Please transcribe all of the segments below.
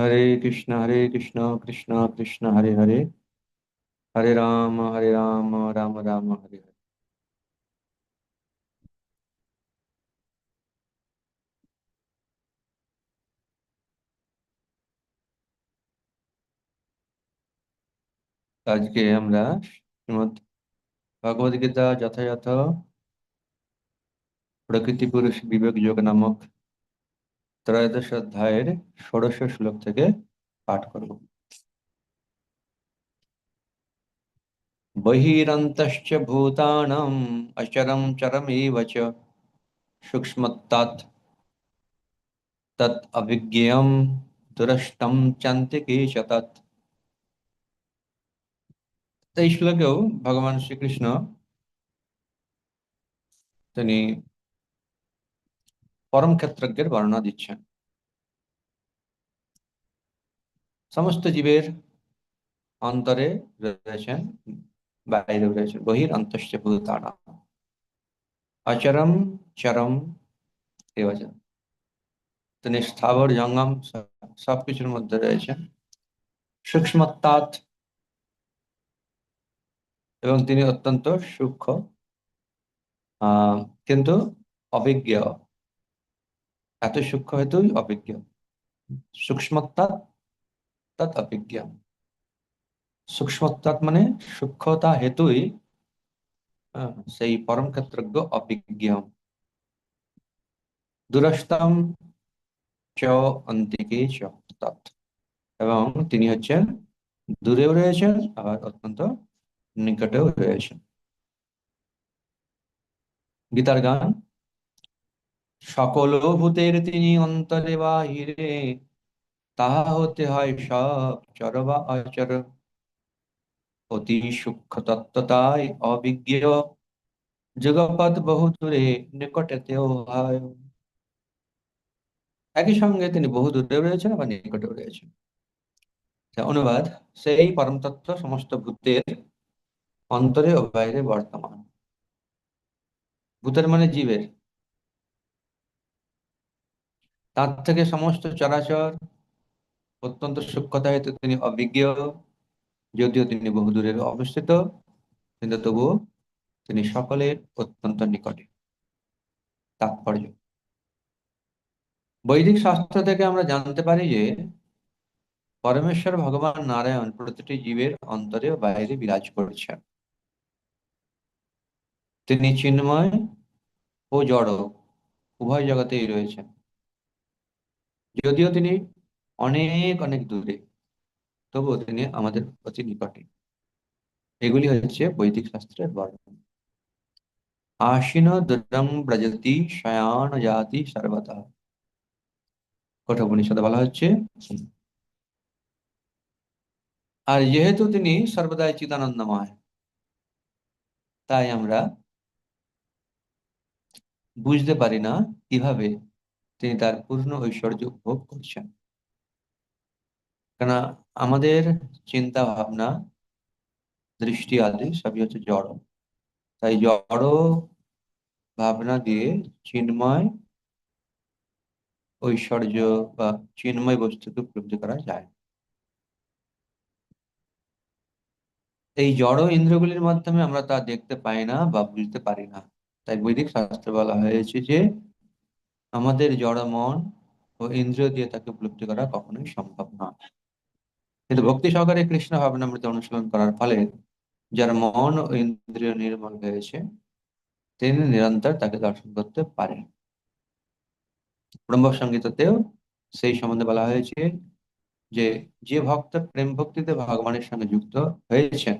হরে কৃষ্ণ হরে কৃষ্ণ কৃষ্ণ কৃষ্ণ হরে হরে হরে রাম হরে রাম রাম রাম হরে হরে আজকে আমরা শ্রীমদ ভগবদ গীতা যথাযথ প্রকৃতি পুরুষ বিবেক যোগ নামক ত্রয়োদশ অধ্যায়ের ষোড়শ শ্লোক থেকে পাঠ করব। বহিরন্তশ্চ ভূতানাম অচরম চরমেব চ তৎ অভিজ্ঞেয়ম দুরষ্টম চান্তিকে চ তৎ। এই শ্লোকেও ভগবান শ্রীকৃষ্ণ তিনি পরম ক্ষেত্রজ্ঞের বর্ণনা দিচ্ছেন। সমস্ত জীবের অন্তরে রয়েছেন, বাইরে রয়েছেন, বহির অন্তশ্চ ভূতানা অচরম চরম তিনি স্থাবর, জঙ্গম, সবকিছুর মধ্যে রয়েছেন। সূক্ষ্মত্তাৎ এবং তিনি অত্যন্ত সূক্ষ্ম। কিন্তু অভিজ্ঞ। এত সূক্ষ্ম হেতুই অভিজ্ঞ। সূক্ষ্মত্বাৎ তৎ অভিজ্ঞ। সূক্ষ্মত্বাৎ মানে সূক্ষ্মতা হেতুই সেই পরম ক্ষেত্রজ্ঞ অভিজ্ঞ। দুরস্তম চ অন্তিকে চ তৎ। এবং তিনি হচ্ছেন দূরেও রয়েছেন, আবার অত্যন্ত নিকটেও রয়েছেন। গীতার গান সকল ভূতের তিনি অন্তরে বাহিরে, তাহা হতে হয় সব চর বা অচর অতি সূক্ষ্ম তত্ত্বতাই অবিজ্ঞ যুগপদ বহু দূরে, নিকটেতেও হয়। একই সঙ্গে তিনি বহু দূরে রয়েছেন, আবার নিকটেও রয়েছেন। অনুবাদ, সেই পরম তত্ত্ব সমস্ত ভূতের অন্তরে ও বাইরে বর্তমান। ভূতের মানে জীবের। তার থেকে সমস্ত চরাচর অত্যন্ত সূক্ষ্মতা হেতু তিনি অভিজ্ঞ, যদিও তিনি বহু দূরে অবস্থিত, কিন্তু তবুও তিনি সকলের অত্যন্ত নিকটে। তাৎপর্য। বৈদিক শাস্ত্র থেকে আমরা জানতে পারি যে, পরমেশ্বর ভগবান নারায়ণ প্রতিটি জীবের অন্তরে ও বাইরে বিরাজ করছেন। তিনি চিন্ময় ও জড়, উভয় জগতেই রয়েছেন। যদিও তিনি অনেক অনেক দূরে, তবুও তিনি আমাদের অতি নিকটে। এগুলি হচ্ছে বৈদিক শাস্ত্রের বর্ণন। আশিন দুরম ব্রজতি শয়ান জাতি সর্বতা। কঠোপনিষদে বলা হচ্ছে। আর যেহেতু তিনি সর্বদাই চিদানন্দময়, তাই আমরা বুঝতে পারি না কীভাবে তিনি তার পূর্ণ ঐশ্বর্য উপভোগ করছেন। কেন আমাদের চিন্তা ভাবনা দৃষ্টি আদি সবই হচ্ছে জড়। তাই জড় ভাবনা দিয়ে চিন্ময় ঐশ্বর্য বা চিন্ময় বস্তুকে উপলব্ধি করা যায়। এই জড় ইন্দ্রগুলির মাধ্যমে আমরা তা দেখতে পাই না বা বুঝতে পারি না। তাই বৈদিক শাস্ত্রে বলা হয়েছে যে আমাদের জড় মন ও ইন্দ্রিয় দিয়ে তাকে উপলব্ধি করা কখনোই সম্ভব নয়। কিন্তু ভক্তি সহকারে কৃষ্ণ ভাবনামৃত অনুশীলন করার ফলে যার মন ও ইন্দ্রিয় নির্মল হয়েছে, তিনি নিরন্তর তাকে দর্শন করতে পারেন। ব্রহ্ম সঙ্গীততেও সেই সম্বন্ধে বলা হয়েছে যে যে ভক্ত প্রেম ভক্তিতে ভগবানের সঙ্গে যুক্ত হয়েছেন,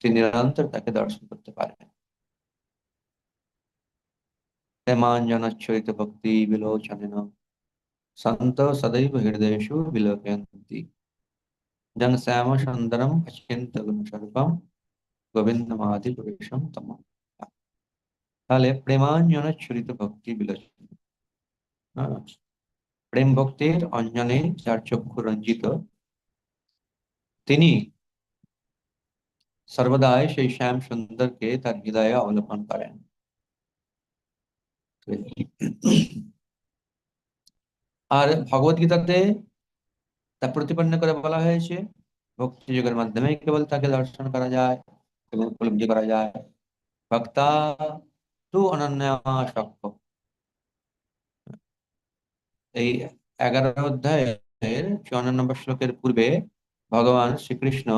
তিনি নিরন্তর তাকে দর্শন করতে পারেন। প্রেমাঞ্জনচ্ছরিত ভক্তি বিলোচনেন সন্ত সদৈব হৃদয়েষু বিলোকয়ন্তি জন শ্যাম সুন্দরম অচিন্ত গুণস্বরূপম গোবিন্দমাদি পুরুষম তম তাহলে প্রেমাঞ্জনচ্ছরিত ভক্তি বিলোচন প্রেম ভক্তির অঞ্জনে যার চক্ষু রঞ্জিত তিনি সর্বদাই সেই শ্যাম সুন্দরকে তার হৃদয়ে অবলোকন করেন আর ভগবত গীতাতে তা প্রতিপন্ন করে বলা হয়েছে, ভক্তি যোগের মাধ্যমে কেবল তাকে দর্শন করা যায় এবং উপলব্ধি করা যায়। ভক্তা তু অনন্যাসক্ত এই এগারো অধ্যায়ের চুয়ান্ন নম্বর শ্লোকের পূর্বে ভগবান শ্রীকৃষ্ণ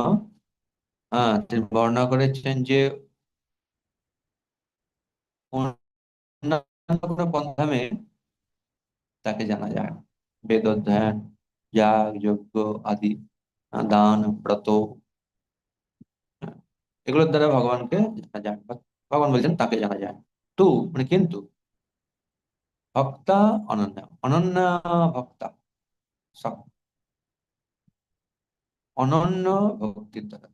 তিনি বর্ণনা করেছেন যে কোনো তাকে জানা যায়। বেদ অধ্যয়ন যাগ যজ্ঞ আদি, দান, ব্রত, এগুলোর দ্বারা ভগবানকে জানা যায়। ভগবান বলছেন তাকে জানা যায়। তু মানে কিন্তু, ভক্তা অনন্য অনন্য ভক্তা, সব। অনন্য ভক্তির দ্বারা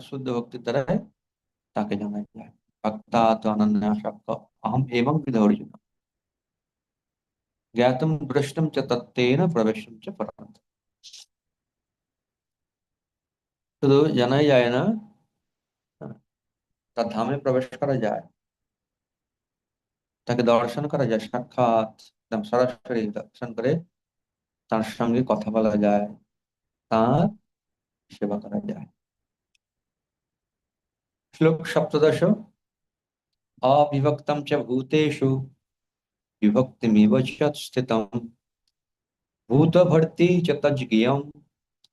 শুদ্ধ ভক্তির দ্বারা তাকে জানা যায়। এবং বিধ জ্ঞাতম দৃষ্টম চ তত্ত্বেন প্রবেশম শুধু জানাই যায় না তার ধামে প্রবেশ করা যায় তাকে দর্শন করা যায় সাক্ষাৎ সরাসরি দর্শন করে তার সঙ্গে কথা বলা যায় তার সেবা করা যায় শ্লোক সপ্তদশ অবিভক্তম চ ভূতেষু বিভক্তিমিব স্থিতম ভূতভর্তি চ তজ্ঞেয়ম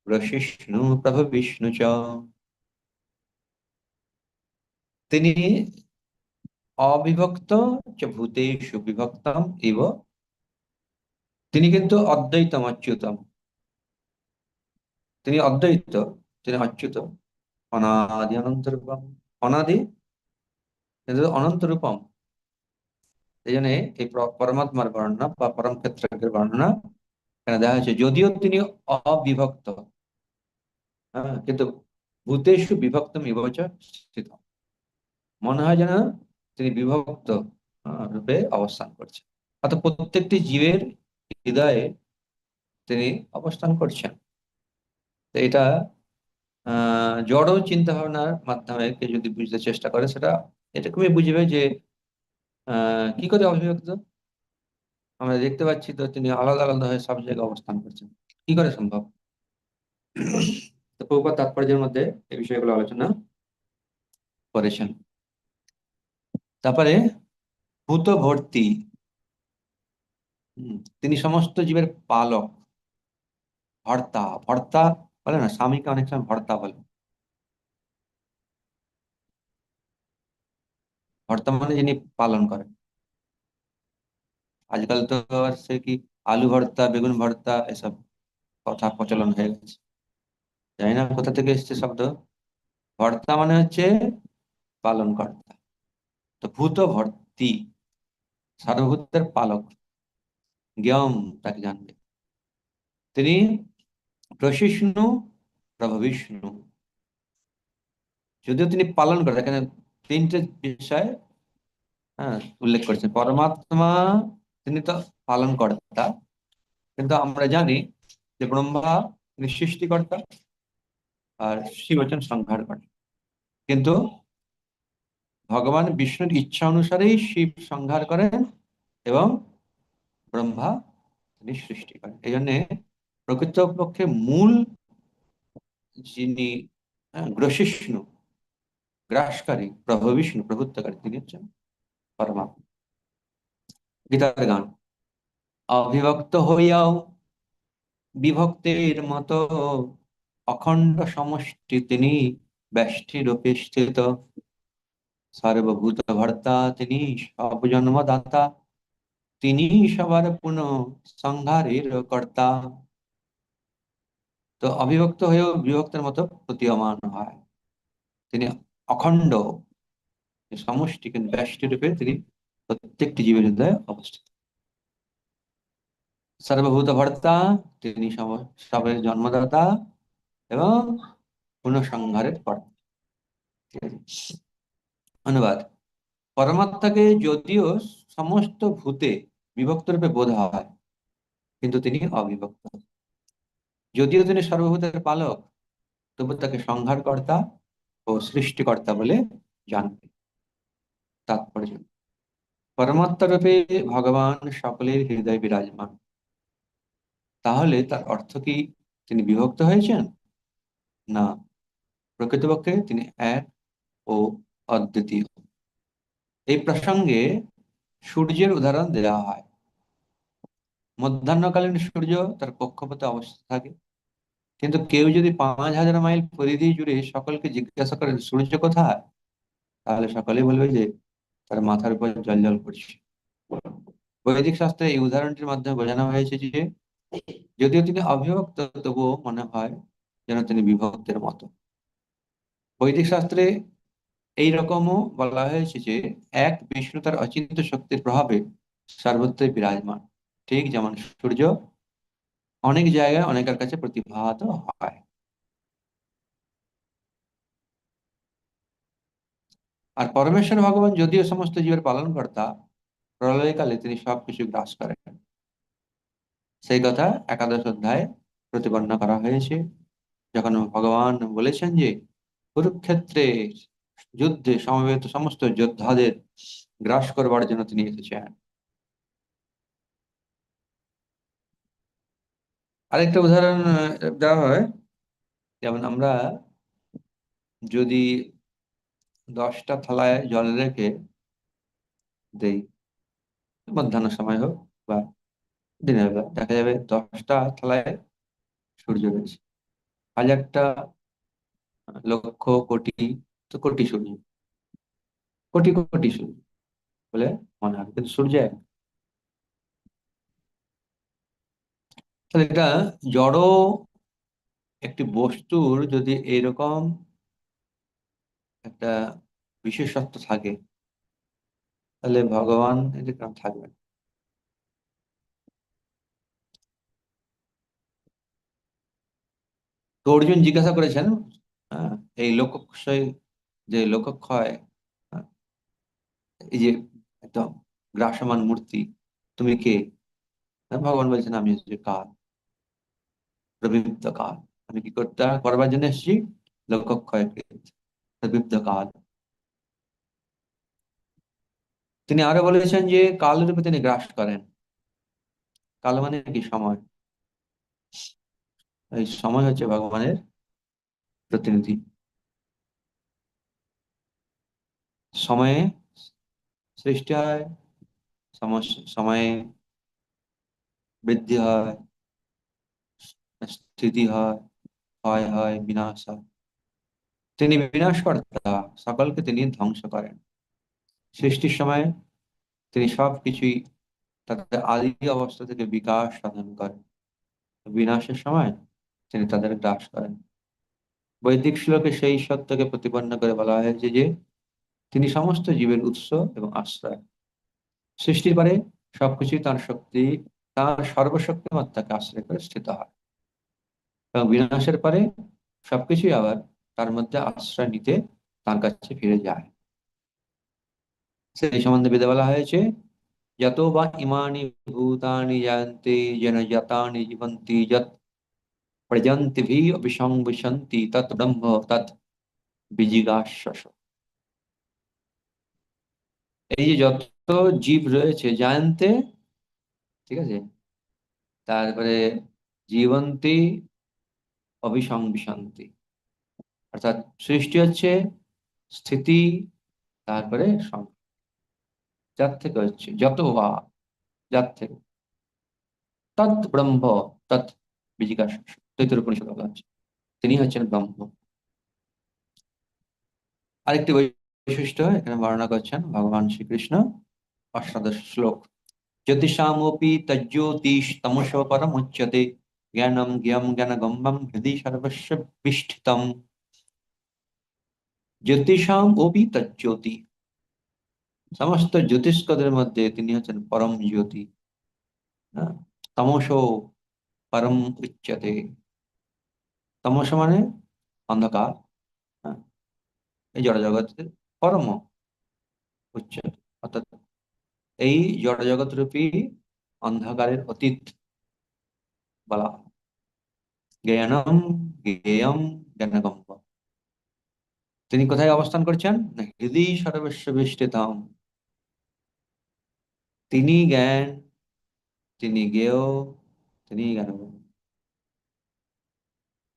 রশিষ্ণু প্রভ বিষ্ণু চ তিনি অবিভক্ত চ ভূতেষু বিভক্তম ইব তিনি কিন্তু অদ্বৈতম অচ্যুতম তিনি অদ্বৈত তিনি অচ্যুত অনাদি অনন্ত রূপম অনাদি অনন্ত রূপম। এই জন্য এই পরমাত্মার বর্ণনা বা পরম ক্ষেত্রের বর্ণনা এখানে দেখা হয়েছে। যদিও তিনি অবিভক্ত হ্যাঁ কিন্তু ভূতেষু বিভক্ত স্থিত মনে হয় যেন তিনি বিভক্ত রূপে অবস্থান করছেন। অর্থাৎ প্রত্যেকটি জীবের হৃদয়ে তিনি অবস্থান করছেন। এটা আহ জড় চিন্তা ভাবনার মাধ্যমে কেউ যদি বুঝতে চেষ্টা করে, সেটা এরকমই বুঝবে যে কি করে অভিব্যক্ত? আমরা দেখতে পাচ্ছি তো তিনি আলাদা আলাদা হয়ে সব জায়গায় অবস্থান করছেন। কি করে সম্ভব? তো প্রভুপাদ তাৎপর্যের মধ্যে এই বিষয়গুলো আলোচনা করেছেন। তারপরে ভূত ভর্তি তিনি সমস্ত জীবের পালক। ভর্তা। ভর্তা বলে না, স্বামীকে অনেক সময় ভর্তা বলে। ভর্তা মানে যিনি পালন করেন। আজকাল তো সে কি আলু ভর্তা, বেগুন ভর্তা এসব কথা প্রচলন হয়ে গেছে। জানি না কোথা থেকে এসছে শব্দ। ভর্তা মানে হচ্ছে পালন কর্তা তো ভূত ভর্তি সর্বভূতের পালক জ্ঞম তাকে জানবে। তিনি প্রশিষ্ণু প্রভু বিষ্ণু। যদিও তিনি পালন করেন তিনটে বিষয় হ্যাঁ উল্লেখ করেছেন। পরমাত্মা তিনি তো পালন কর্তা কিন্তু আমরা জানি যে ব্রহ্মা তিনি সৃষ্টিকর্তা আর শিব হচ্ছেন সংহার করে কিন্তু ভগবান বিষ্ণুর ইচ্ছা অনুসারেই শিব সংহার করেন এবং ব্রহ্মা তিনি সৃষ্টি করেন। এই জন্যে প্রকৃতপক্ষে মূল যিনি হ্যাঁ, গ্রসিষ্ণু গ্রাসকারী প্রভু বিষ্ণু প্রভুত্বকারী তিনি হচ্ছেন পরমাত্মা গীতার গান অবিভক্ত হইয়াও বিভক্তের মতো অখণ্ড সমষ্টি তিনি ব্যষ্টি রূপে স্থিত সর্বভূত ভর্তা তিনি সব জন্মদাতা তিনি সবার পুনঃ সংহারের কর্তা তো অবিভক্ত হয়েও বিভক্তের মতো প্রতীয়মান হয় তিনি অখণ্ড সমষ্টি কিন্তু ব্যষ্টি রূপে তিনি প্রত্যেকটি জীবের হৃদয়ে অবস্থিত। সর্বভূত ভর্তা, তিনি সবের জন্মদাতা এবং পুনঃসংহারের কর্তা। অনুবাদ। পরমাত্মাকে যদিও সমস্ত ভূতে বিভক্ত রূপে বোধ হয়, কিন্তু তিনি অবিভক্ত। যদিও তিনি সর্বভূতের পালক, তবু তাকে সংহারকর্তা ও সৃষ্টিকর্তা বলে জানবে। তাৎপর্য। পরমাত্মা রূপে ভগবান সকলের হৃদয় বিরাজমান। তাহলে তার অর্থ কি তিনি বিভক্ত হয়েছেন? না, প্রকৃতপক্ষে তিনি এক ও অদ্বিতীয়। এই প্রসঙ্গে সূর্যের উদাহরণ দেওয়া হয়। মধ্যাহ্নকালীন সূর্য তার কক্ষপথে অবস্থিত থাকে। কিন্তু কেউ যদি পাঁচ হাজার মাইল পরিধি জুড়ে সকলকে জিজ্ঞাসা করেন সূর্য কোথায়? তাহলে সকলে বলবে যে, তার মাথার উপর জল জল করছে বৈদিক শাস্ত্রে এই উদাহরণটির মাধ্যমে বোঝানো হয়েছে যে, যদিও তিনি অবিভক্ত, তবুও মনে হয় যেন তিনি বিভক্তের মতো। বৈদিক শাস্ত্রে এই রকমও বলা হয়েছে যে, এক বিষ্ণু তার অচিন্ত শক্তির প্রভাবে সর্বত্রই বিরাজমান, ঠিক যেমন সূর্য অনেক জায়গায় অনেকের কাছে প্রতিভাত হয়। আর পরমেশ্বর ভগবান যদিও সমস্ত জীবের পালন কর্তা প্রলয়কালে তিনি সবকিছু গ্রাস করেন। সেই কথা একাদশ অধ্যায় প্রতিপন্ন করা হয়েছে। যখন ভগবান বলেছেন যে, কুরুক্ষেত্রে যুদ্ধে সমবেত সমস্ত যোদ্ধাদের গ্রাস করবার জন্য তিনি এসেছেন। আরেকটা উদাহরণ দেওয়া হয়। যেমন আমরা যদি দশটা থালায় জল রেখে দেই, মধ্যাহ্ন সময় হোক বা দিনের বেলা, দেখা যাবে দশটা থালায় সূর্য রয়েছে। হাজারটা লক্ষ কোটি, তো কোটি সূর্য। কোটি কোটি সূর্য, বলে মনে হবে কিন্তু সূর্য এক। তাহলে এটা জড় একটি বস্তুর যদি এরকম একটা বিশেষত্ব থাকে, তাহলে ভগবান এরকম থাকবেন তো অর্জুন জিজ্ঞাসা করেছেন এই লোকক্ষয়, যে লোকক্ষয় এই যে একদম গ্রাসমান মূর্তি, তুমি কে? ভগবান বলছেন, আমি হচ্ছে কাল প্রবৃত্ত কাল আমি কি করতে করবার জন্য এসেছি? লোকক্ষয় প্রবৃত্ত কাল তিনি আরও বলেছেন যে, কাল রূপে তিনি গ্রাস করেন। কাল মানে কি? সময়। এই সময় হচ্ছে ভগবানের প্রতিনিধি। সময়ে সৃষ্টি হয় সময়ে বৃদ্ধি হয় স্থিতি হয় হয় হয়, বিনাশ হয়। তিনি বিনাশ কর্তা সকলকে তিনি ধ্বংস করেন। সৃষ্টির সময় তিনি সব কিছুই তাদের আদি অবস্থা থেকে বিকাশ সাধন করেন। বিনাশের সময় তিনি তাদের গ্রাস করেন। বৈদিক শ্লোকে সেই সত্যকে প্রতিপন্ন করে বলা হয়েছে যে, তিনি সমস্ত জীবের উৎস এবং আশ্রয়। সৃষ্টির পরে সবকিছুই তার শক্তি, তার সর্বশক্তিমত্তাকে আশ্রয় করে স্থিত হয়। এবং বিনাশের পরে সবকিছুই আবার তার মধ্যে আশ্রয় নিতে তার কাছে ফিরে যায়। সেই সম্বন্ধে বেদে বলা হয়েছে, যত বা ইমানি ভূতানি জায়ন্তে যেন যতানি জীবন্তি যত প্রজন্তি ভি ব্রহ্ম তৎ বিজিগাশ্বাস এই যে যত জীব রয়েছে জায়ন্তে ঠিক আছে? তারপরে জীবন্তী অভিসংবিশন্তি অর্থাৎ সৃষ্টি হচ্ছে স্থিতি, তারপরে যার থেকে হচ্ছে যত বা যার থেকে। তৎ ব্রহ্ম, তৎ বিজিকাশ তৈতর বলা তিনি হচ্ছেন ব্রহ্ম। আরেকটি বৈশিষ্ট্য এখানে বর্ণনা করছেন ভগবান শ্রীকৃষ্ণ, অষ্টাদশ শ্লোক। জ্যোতিষামপি তজ্জ্যোতিষ তমস পরম উচ্যতে জ্ঞানম জ্ঞম জ্ঞান গম্বম হৃদি সর্বস্ব বিষ্ঠিতম। জ্যোতিষাম ওপি তজ্জ্যোতি সমস্ত জ্যোতিষ্কদের মধ্যে তিনি হচ্ছেন পরম জ্যোতি। তমস পরম উচ্চতে। তমস মানে অন্ধকার এই জড় জগতের পরম উচ্চতে। অর্থাৎ এই জড় জগৎ রূপী অন্ধকারের অতীত। বলা জ্ঞানম জ্ঞেয়ম জ্ঞানগম্ব তিনি কোথায় অবস্থান করছেন হৃদয় সর্বস্ব তিনি জ্ঞান তিনি জ্ঞেয় তিনি জ্ঞান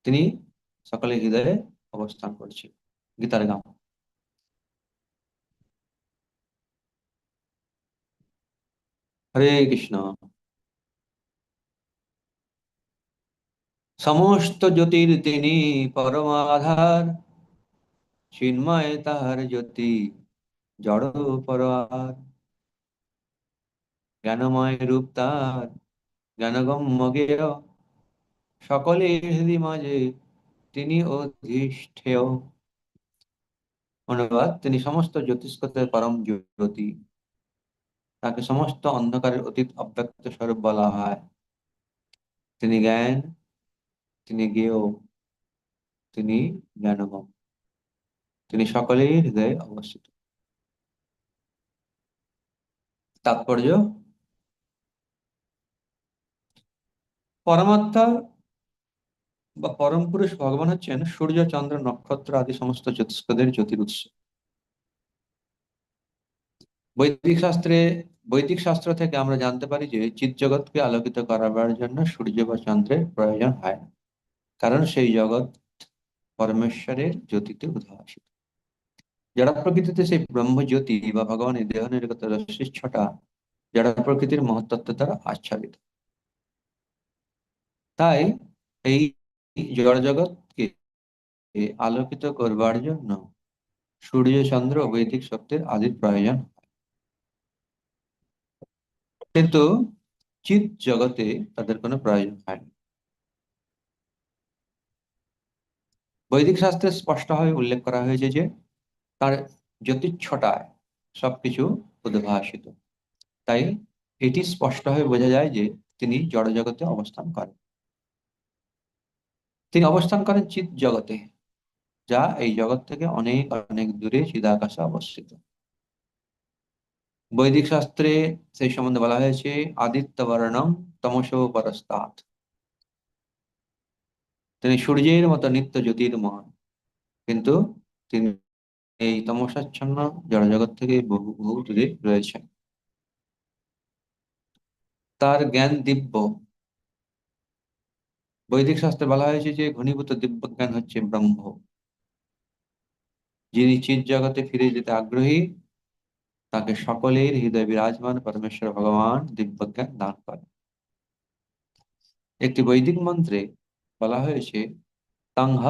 তিনি সকলের হৃদয়ে অবস্থান করছেন গীতার গান হরে কৃষ্ণ সমস্ত জ্যোতির তিনি পরমাধার। চিন্ময় তাহার জ্যোতি, জড় পরার জ্ঞানময় রূপ তার, জ্ঞানগম্য গেয়। সকলে হৃদি মাঝে, তিনি অধিষ্ঠেয়। অনুবাদ, তিনি সমস্ত জ্যোতিষ্কতের পরম জ্যোতি। তাকে সমস্ত অন্ধকারের অতীত অব্যক্ত স্বরূপ বলা হয়। তিনি জ্ঞান তিনি জ্ঞেয় তিনি জ্ঞানগম, তিনি সকলেই হৃদয়ে অবস্থিত। তাৎপর্য? পরমাত্মা বা পরম পুরুষ ভগবান হচ্ছেন সূর্য, চন্দ্র, নক্ষত্র আদি সমস্ত জ্যোতিষ্কদের জ্যোতির উৎস। বৈদিক শাস্ত্রে, বৈদিক শাস্ত্র থেকে আমরা জানতে পারি যে চিৎ জগৎকে আলোকিত করাবার জন্য সূর্য বা চন্দ্রের প্রয়োজন হয় না। কারণ সেই জগৎ পরমেশ্বরের জ্যোতিতে উদ্ভাসিত। যারা প্রকৃতিতে সেই ব্রহ্মজ্যোতি বা ভগবানের দেহ নির্গত রশ্মির ছটা যারা প্রকৃতির মহত্তত্ব দ্বারা আচ্ছাদিত। তাই এই জড় জগৎকে আলোকিত করবার জন্য সূর্য চন্দ্র বৈদিক শক্তির আদির প্রয়োজন কিন্তু চিৎ জগতে তাদের কোনো প্রয়োজন হয়নি। বৈদিক শাস্ত্রে স্পষ্টভাবে উল্লেখ করা হয়েছে যে তার জ্যোতিচ্ছটায় সবকিছু উদ্ভাসিত। তাই এটি স্পষ্টভাবে বোঝা যায় যে তিনি জড়জগতে অবস্থান করেন। তিনি অবস্থান করেন চিৎ জগতে যা এই জগৎ থেকে অনেক অনেক দূরে চিদাকাশে অবস্থিত। বৈদিক শাস্ত্রে সেই সম্বন্ধে বলা হয়েছে, আদিত্য বর্ণম তমসো পরস্তাৎ। তিনি সূর্যের মতো নিত্য জ্যোতির্ময় কিন্তু তিনি এই তমসাচ্ছন্ন জড়জগৎ থেকে বহু বহু দূরে রয়েছেন। তার জ্ঞান দিব্য। বৈদিক শাস্ত্রে বলা হয়েছে যে, ঘনীভূত দিব্য জ্ঞান হচ্ছে ব্রহ্ম। যিনি চিৎ জগতে ফিরে যেতে আগ্রহী, তাকে সকলের হৃদয় বিরাজমান পরমেশ্বর ভগবান দিব্যজ্ঞান দান করেন। একটি বৈদিক মন্ত্রে বলা হয়েছে তংহ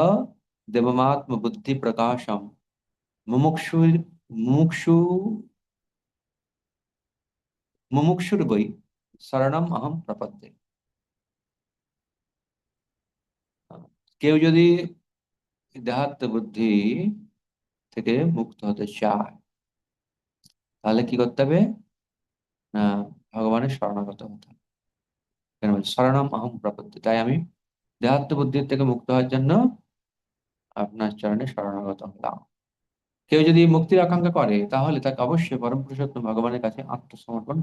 দেবমাত্ম বুদ্ধি প্রকাশম মুমুক্ষু মুমুক্ষু মুমুক্ষুর বই শরণম অহম প্রপদ্যে কেউ যদি দেহাত্ম বুদ্ধি থেকে মুক্ত হতে চায়, তাহলে কি করতে হবে? না ভগবানের শরণাগত হতে হবে। শরণম অহম প্রপত্তি তাই আমি দেহাত্ম বুদ্ধির থেকে মুক্ত হওয়ার জন্য আপনার চরণে শরণাগত হলাম। কেউ যদি মুক্তির আকাঙ্ক্ষা করে, তাহলে তাকে অবশ্যই পরম পুরুষোত্তম ভগবানের কাছে আত্মসমর্পণ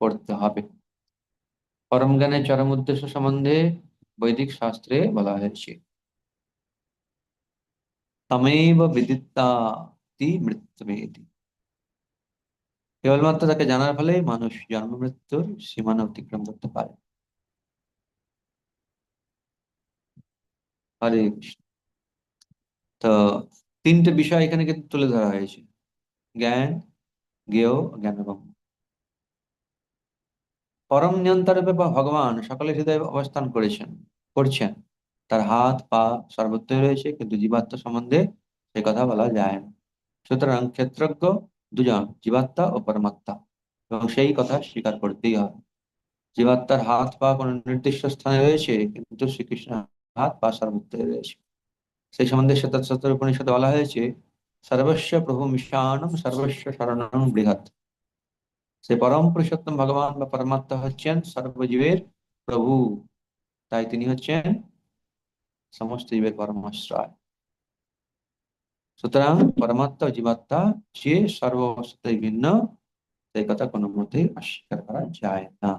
করতে হবে। পরম জ্ঞানের চরম উদ্দেশ্য সম্বন্ধে বৈদিক শাস্ত্রে বলা হয়েছে, তমেব বিদিত্তাতি মৃত্যুবেদি। কেবলমাত্র তাকে জানার ফলে মানুষ জন্ম মৃত্যুর সীমানা অতিক্রম করতে পারে। হরে কৃষ্ণ। তো তিনটে বিষয় এখানে কিন্তু তুলে ধরা হয়েছে। জ্ঞান, জ্ঞেয় জ্ঞানগম পরম নিয়ন্ত্রণে বা ভগবান সকলের হৃদয়ে অবস্থান করেছেন, করছেন। তার হাত, পা সর্বত্রই রয়েছে, কিন্তু জীবাত্মা সম্বন্ধে সে কথা বলা যায় না। সুতরাং ক্ষেত্রজ্ঞ দুজন, জীবাত্মা ও পরমাত্মা। এবং সেই কথা স্বীকার করতেই হবে। জীবাত্মার হাত, পা কোন নির্দিষ্ট স্থানে রয়েছে, কিন্তু শ্রীকৃষ্ণ হাত পা সর্বত্রই রয়েছে। সেই সম্বন্ধে শতসত্তর উপনিষদে বলা হয়েছে, সর্বস্ব প্রভু মিশানম, সর্বস্ব শরণম বৃহৎ। সে পরম পুরুষোত্তম ভগবান বা পরমাত্মা হচ্ছেন সর্বজীবের প্রভু। তাই তিনি হচ্ছেন সমস্ত জীবের পরমাশ্রয় সুতরাং পরমাত্মা জীবাত্মা যে সর্বস্থায় ভিন্ন, সেই কথা কোনো মতেই অস্বীকার করা যায় না।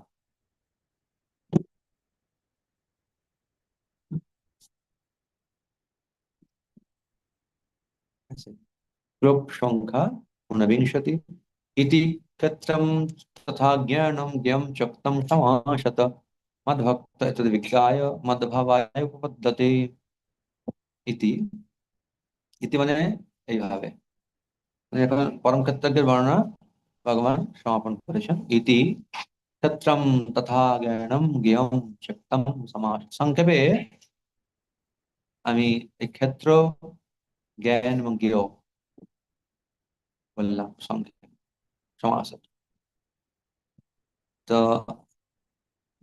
শ্লোক সংখ্যা ঊনবিংশতি ইতি ক্ষেত্রম তথা জ্ঞানম জ্ঞম চক্তম সমাসত মদ্ভক্ত এতদ্ বিজ্ঞায় মদ্ভাবায় উপপদ্যতে ইতি ইতি মানে এইভাবে এখন পরম ক্ষেত্রজ্ঞের বর্ণনা ভগবান সমাপন করেছেন ইতি ক্ষেত্রম তথা জ্ঞানম জ্ঞেয়ম চিত্তম সমাস সংক্ষেপে আমি এই ক্ষেত্র জ্ঞান এবং জ্ঞেয় বললাম সংক্ষেপে সমাস তো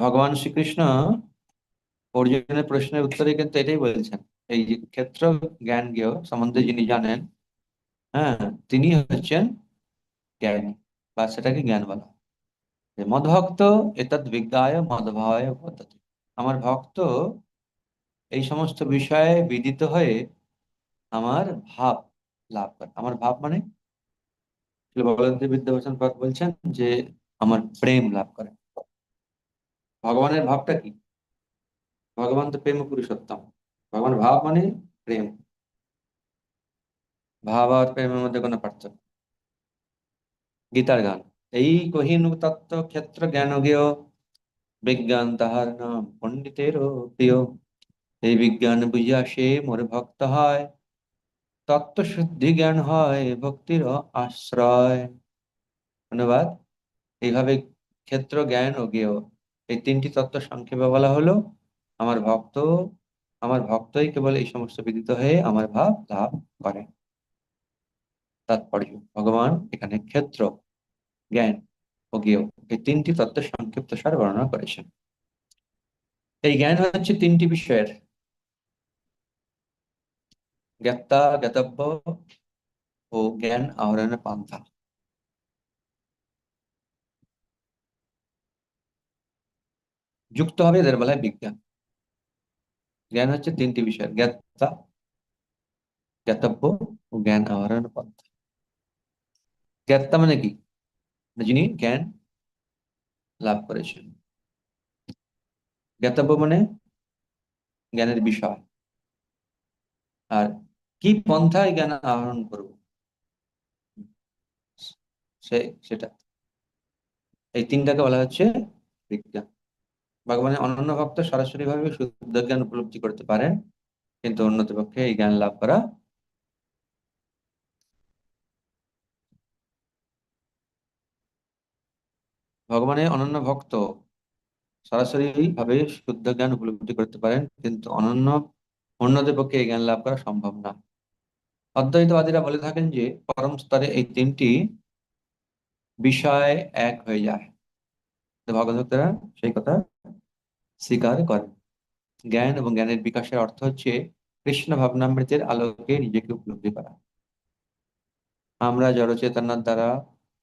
ভগবান শ্রীকৃষ্ণ অর্জুনের প্রশ্নের উত্তরে কিন্তু এটাই বলছেন। এই যে ক্ষেত্র, জ্ঞান জ্ঞেয় সম্বন্ধে যিনি জানেন হ্যাঁ তিনি হচ্ছেন জ্ঞানী বা সেটাকে জ্ঞান বলা মদভক্ত এতদ বিজ্ঞায়, মদভায় পদ্ধতি আমার ভক্ত এই সমস্ত বিষয়ে বিদিত হয়ে আমার ভাব লাভ করে। আমার ভাব মানে বলদেব বিদ্যাভূষণ পাক বলছেন যে, আমার প্রেম লাভ করে ভগবানের ভাবটা কি? ভগবান তো প্রেম পুরুষোত্তম। ভগবান ভাব মানে প্রেম। ভাব আর প্রেমের মধ্যে কোনো পার্থক্য গীতার গান, এই কহিনু তত্ত্ব ক্ষেত্র জ্ঞান জ্ঞেয় বিজ্ঞান তাহার নাম পণ্ডিতের প্রিয়। এই বিজ্ঞান বুঝিয়া সে মোর ভক্ত হয় তত্ত্ব শুদ্ধি জ্ঞান হয় ভক্তির আশ্রয়। ধন্যবাদ। এইভাবে ক্ষেত্র, জ্ঞান ও জ্ঞেয়। এই তিনটি তত্ত্ব সংক্ষেপে বলা হলো, আমার ভক্ত, আমার ভক্তই কেবল এই সমস্ত বিদিত হয়ে আমার ভাব লাভ করে। তাৎপর্য, ভগবান এখানে ক্ষেত্র, জ্ঞান ও জ্ঞেয়, এই তিনটি তত্ত্ব সংক্ষিপ্ত সার বর্ণনা করেছেন। এই জ্ঞান হচ্ছে তিনটি বিষয়ের জ্ঞাতা জ্ঞাতব্য ও জ্ঞান আহরণের পান্থা। যুক্ত হবে এদের বলা হয় বিজ্ঞান। জ্ঞান হচ্ছে তিনটি বিষয় জ্ঞাতা জ্ঞাতব্য ও জ্ঞান আহরণ পন্থা। জ্ঞাতা মানে কি? যিনি জ্ঞান লাভ করেছেন। জ্ঞাতব্য মানে জ্ঞানের বিষয়। আর কি পন্থায় জ্ঞান আহরণ করব? সে, সেটা। এই তিনটাকে বলা হচ্ছে বিজ্ঞান ভগবানের অনন্য ভক্ত সরাসরি ভাবে শুদ্ধ জ্ঞান উপলব্ধি করতে পারেন, কিন্তু অন্যত পক্ষে এই জ্ঞান লাভ করা ভগবানের অনন্য ভক্ত সরাসরি ভাবে শুদ্ধ জ্ঞান উপলব্ধি করতে পারেন, কিন্তু অনন্য, অন্যদের পক্ষে এই জ্ঞান লাভ করা সম্ভব না। অদ্বৈতবাদীরা বলে থাকেন যে পরম স্তরে এই তিনটি বিষয় এক হয়ে যায়। ভগবতরা সেই কথা স্বীকার করেন জ্ঞান এবং জ্ঞানের বিকাশের অর্থ হচ্ছে কৃষ্ণ ভাবনামৃতের আলোকে নিজেকে উপলব্ধি করা। আমরা জড়চেতনার দ্বারা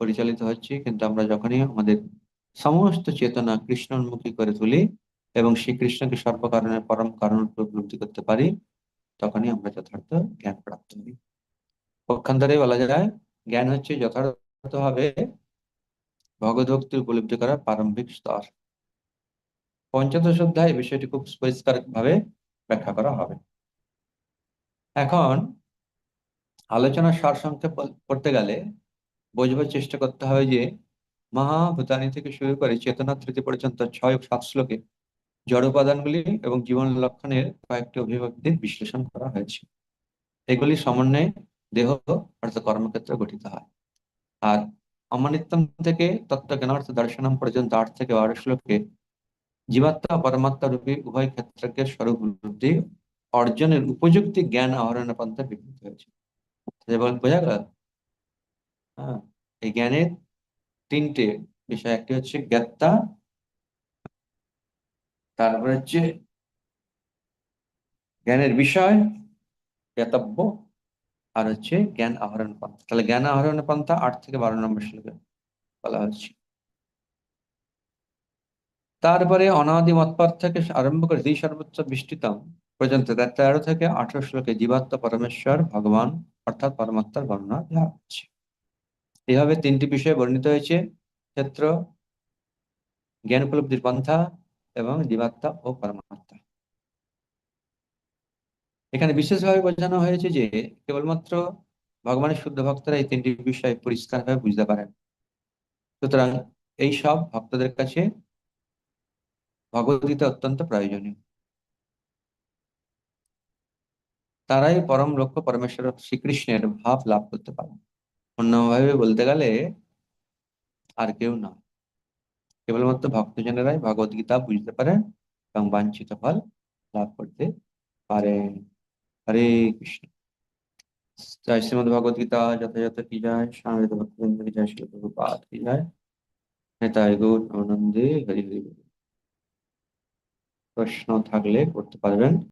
পরিচালিত হচ্ছি, কিন্তু আমরা যখনই আমাদের সমস্ত চেতনা কৃষ্ণোন্মুখী করে তুলি এবং শ্রী কৃষ্ণকে সর্বকারণের পরম কারণ উপলব্ধি করতে পারি তখনই আমরা যথার্থ জ্ঞান প্রাপ্ত হই। পক্ষান্তরে বলা যায়, জ্ঞান হচ্ছে যথার্থভাবে ভগবদ্ভক্তি উপলব্ধি করা প্রারম্ভিক স্তর। পঞ্চদশ অধ্যায় বিষয়টি খুব পরিষ্কার ভাবে ব্যাখ্যা করা হবে। এখন আলোচনার সার সংক্ষেপ করতে গেলে বোঝবার চেষ্টা করতে হবে যে মহাভূতানি থেকে শুরু করে চেতনা তৃতীয় পর্যন্ত ছয় সাত শ্লোকে জড় উপাদানগুলি এবং জীবন লক্ষণের কয়েকটি অভিব্যক্তির বিশ্লেষণ করা হয়েছে। এগুলি সমন্বয়ে দেহ অর্থাৎ কর্মক্ষেত্রে গঠিত হয়। আর অমানিত্যম থেকে তত্ত্ব জ্ঞানার্থ দর্শনম পর্যন্ত আট থেকে বারো শ্লোকে জীবাত্মা পরমাত্মা রূপী উভয় ক্ষেত্রকে স্বরূপ উপলব্ধি অর্জনের উপযুক্তি জ্ঞান আহরণের পন্থা বিকৃত হয়েছে। বোঝা গেল হ্যাঁ এই জ্ঞানের তিনটে বিষয়, একটি হচ্ছে জ্ঞাতা তারপরে হচ্ছে জ্ঞানের বিষয়, জ্ঞাতব্য, আর হচ্ছে জ্ঞান আহরণ পন্থা। তাহলে জ্ঞান আহরণ পন্থা আট থেকে বারো নম্বর শ্লোকে বলা হচ্ছে। তারপরে অনাদি মতপাত থেকে আরম্ভ করে দ্বি সর্বোচ্চ বিস্তৃতম পর্যন্ত তেরো থেকে আঠারো শ্লোকে জীবাত্ম পরমেশ্বর, ভগবান, অর্থাৎ পরমাত্মার বর্ণনা দেওয়া হচ্ছে। এভাবে তিনটি বিষয় বর্ণিত হয়েছে। ক্ষেত্র, জ্ঞান উপলব্ধির পন্থা এবং জীবাত্মা ও পরমাত্মা। এখানে বিশেষভাবে বোঝানো হয়েছে যে কেবলমাত্র ভগবানের শুদ্ধ ভক্তরা এই তিনটি বিষয় পরিষ্কারভাবে বুঝতে পারেন। সুতরাং এই সব ভক্তদের কাছে ভগবদ্গীতা অত্যন্ত প্রয়োজনীয়। তারাই পরম লক্ষ্য পরমেশ্বর শ্রীকৃষ্ণের ভাব লাভ করতে পারে অন্যভাবে বলতে গেলে আর কেউ না কেবলমাত্র ভক্তজনেরাই ভগবত গীতা বুঝতে পারেন এবং বাঞ্ছিত ফল লাভ করতে পারেন। হরে কৃষ্ণ। জয় শ্রীমদ ভগবত গীতা, যথাযথ কি যায় স্বামী ভক্তবৃন্দ কি যায় শিল প্রভুপাত কি যায় নেতায় গৌর আনন্দে হরি হরি। প্রশ্ন থাকলে করতে পারবেন।